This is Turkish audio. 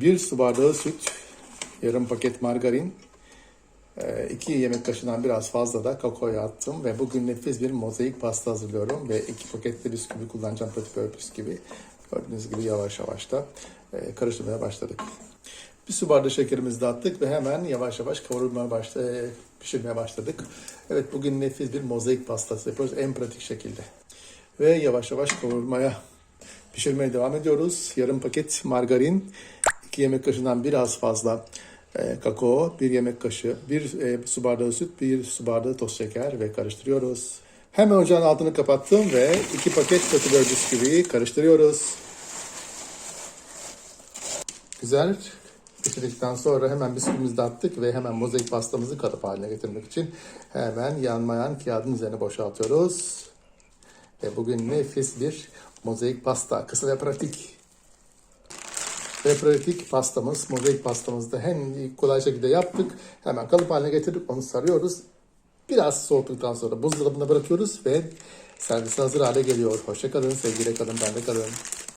Bir su bardağı süt, yarım paket margarin, 2 yemek kaşığından biraz fazla da kakaoya attım ve bugün nefis bir mozaik pasta hazırlıyorum ve 2 paket de bisküvi kullanacağım petit bisküvi. Gördüğünüz gibi yavaş yavaş da karıştırmaya başladık. Bir su bardağı şekerimizi de attık ve hemen yavaş yavaş kavurmaya başladık, pişirmeye başladık. Evet bugün nefis bir mozaik pastası yapıyoruz en pratik şekilde. Ve yavaş yavaş kavurmaya pişirmeye devam ediyoruz. Yarım paket margarin, 2 yemek kaşığından biraz fazla e, kakao, 1 yemek kaşığı, 1 e, su bardağı süt, 1 su bardağı toz şeker ve karıştırıyoruz. Hemen ocağın altını kapattım ve 2 paket kötübör bisküviyi karıştırıyoruz. Güzel pişirdikten sonra hemen bisküvimizi de attık ve hemen mozaik pastamızı kalıp haline getirmek için hemen yanmayan kağıdın üzerine boşaltıyoruz. Ve bugün nefis bir mozaik pasta. Kısa ve pratik. Ve pratik pastamız, mozaik pastamızı da hem kolay şekilde yaptık. Hemen kalıp haline getirdik. Onu sarıyoruz. Biraz soğuttuktan sonra buzdolabına bırakıyoruz ve servis hazır hale geliyor. Hoşça kalın, sevgiyle kalın, bende kalın.